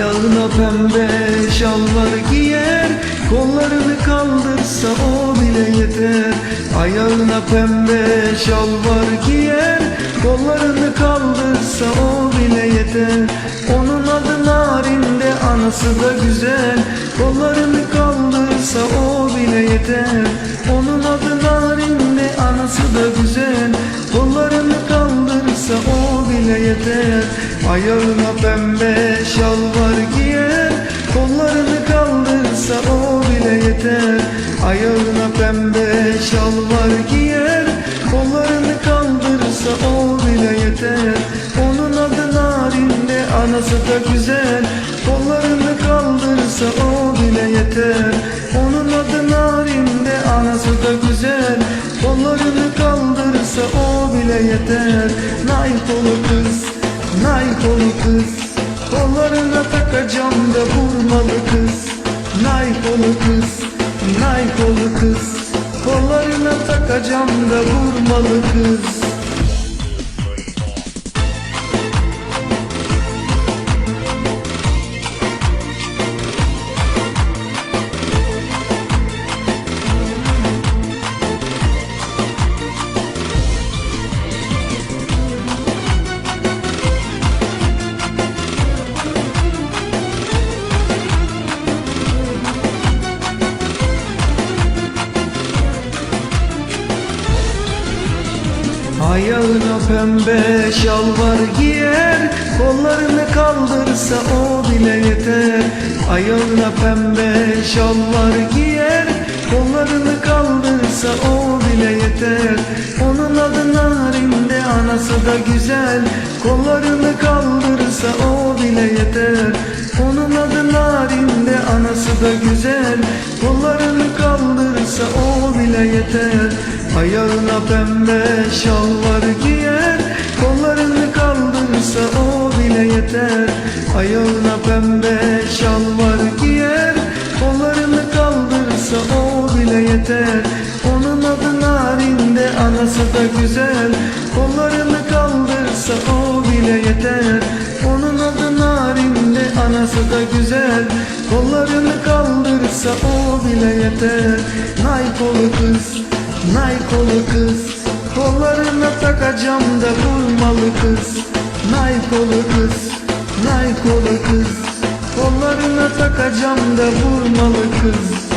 Ayağına pembe şalvar giyer Kollarını kaldırsa o bile yeter. Ayağına pembe şalvar giyer Kollarını kaldırsa o bile yeter. Onun adı narinde anası da güzel. Kollarını kaldırsa o bile yeter. Onun adı narinde anası da güzel. Kollarını kaldırsa o bile yeter. Ayağına pembe kaldırsa o bile yeter. Onun adı narinde anası da güzel. Kollarını kaldırsa o bile yeter. Onun adı narinde anası da güzel. Kollarını kaldırsa o bile yeter. Nail kolu kız, nail kolu kız. Kollarına takacağım da vurmalı kız. Nail kolu kız, nail kolu kız. Kollarına takacağım da vurmalı kız Ayağına pembe şalvar giyer Kollarını kaldırsa o bile yeter. Ayağına pembe şalvar giyer Kollarını kaldırsa o bile yeter. Onun adı narinde anası da güzel. Kollarını kaldırsa o bile yeter. Onun adı narinde anası da güzel. Kollarını kaldırsa o bile yeter. Ayağına pembe şalvar giyer. Kollarını kaldırsa o bile yeter. Ayağına pembe şalvar giyer. Kollarını kaldırsa o bile yeter. Onun adı narinde anası da güzel. Kollarını kaldırsa o bile yeter. Onun adı narinde anası da güzel. Kollarını kaldırsa o bile yeter. Nay kolu kız Nay kolu kız. Kollarına takacağım da vurmalı kız. Nay kolu kız Nay kolu kız. Kollarına takacağım da vurmalı kız